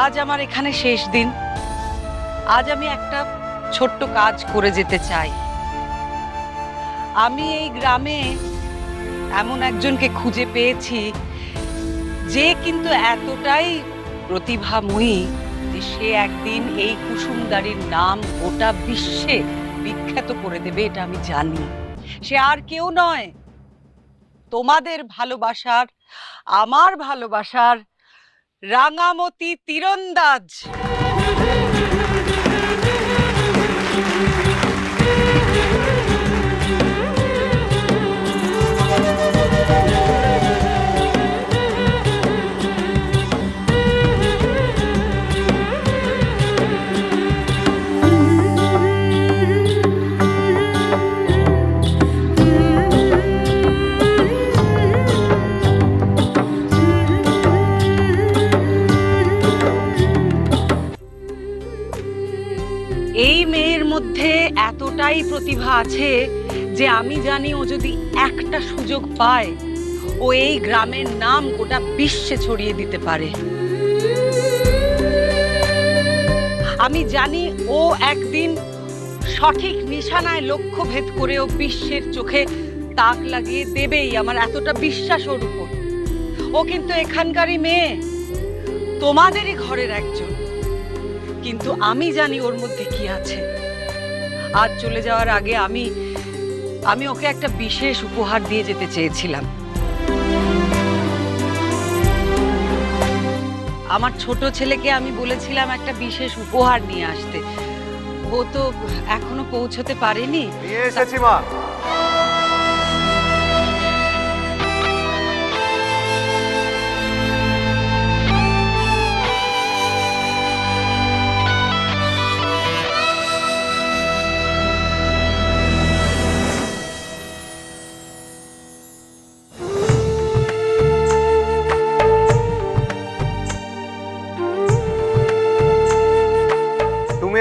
আজ আমার এখানে শেষ দিন। আজ আমি একটা ছোট্ট কাজ করে যেতে চাই। আমি এই গ্রামে এমন একজনকে খুঁজে পেয়েছি, যে কিন্তু এতটাই প্রতিভাময়ী যে সে একদিন এই কুসুমদারির নাম গোটা বিশ্বে বিখ্যাত করে দেবে, এটা আমি জানি। সে আর কেউ নয়। তোমাদের ভালোবাসার, আমার ভালোবাসার রাঙামতি তীরন্দাজ। মেয়ের মধ্যে এতটাই প্রতিভা আছে যে আমি জানি ও যদি একটা সুযোগ পায়, ও এই গ্রামের নাম গোটা বিশ্বে ছড়িয়ে দিতে পারে। আমি জানি ও একদিন সঠিক নিশানায় লক্ষ্য ভেদ করে ও বিশ্বের চোখে তাক লাগিয়ে দেবেই আমার এতটা বিশ্বাস ওর উপর। ও কিন্তু এখানকারই মেয়ে, তোমাদেরই ঘরের একজন। কিন্তু আমি জানি ওর মধ্যে কি আছে। আজ চলে যাওয়ার আগে আমি আমি ওকে একটা বিশেষ উপহার দিয়ে যেতে চেয়েছিলাম। আমার ছোট ছেলেকে আমি বলেছিলাম একটা বিশেষ উপহার নিয়ে আসতে। ও তো এখনও পৌঁছতে পারেনি। এসেছি মা।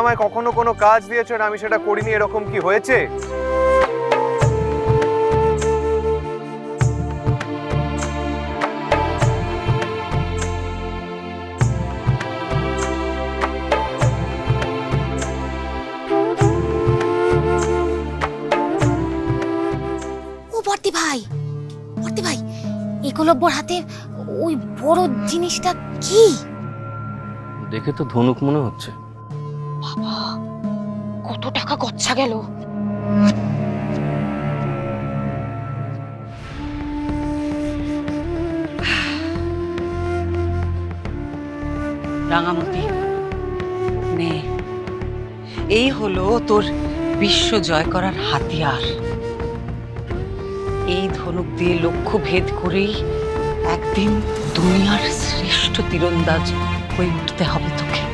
আমায় কখনো কোনো কাজ দিয়েছ আর আমি সেটা করিনি এরকম কি হয়েছে? ও বর্তি ভাই বর্তি ভাই একলব্যর হাতে ওই বড় জিনিসটা কি? দেখে তো ধনুক মনে হচ্ছে। বাবা, কত টাকা গচ্ছা গেল। রাঙামতি, নে। এই হলো তোর বিশ্ব জয় করার হাতিয়ার। এই ধনুক দিয়ে লক্ষ্য ভেদ করেই একদিন দুনিয়ার শ্রেষ্ঠ তীরন্দাজ হয়ে উঠতে হবে তোকে।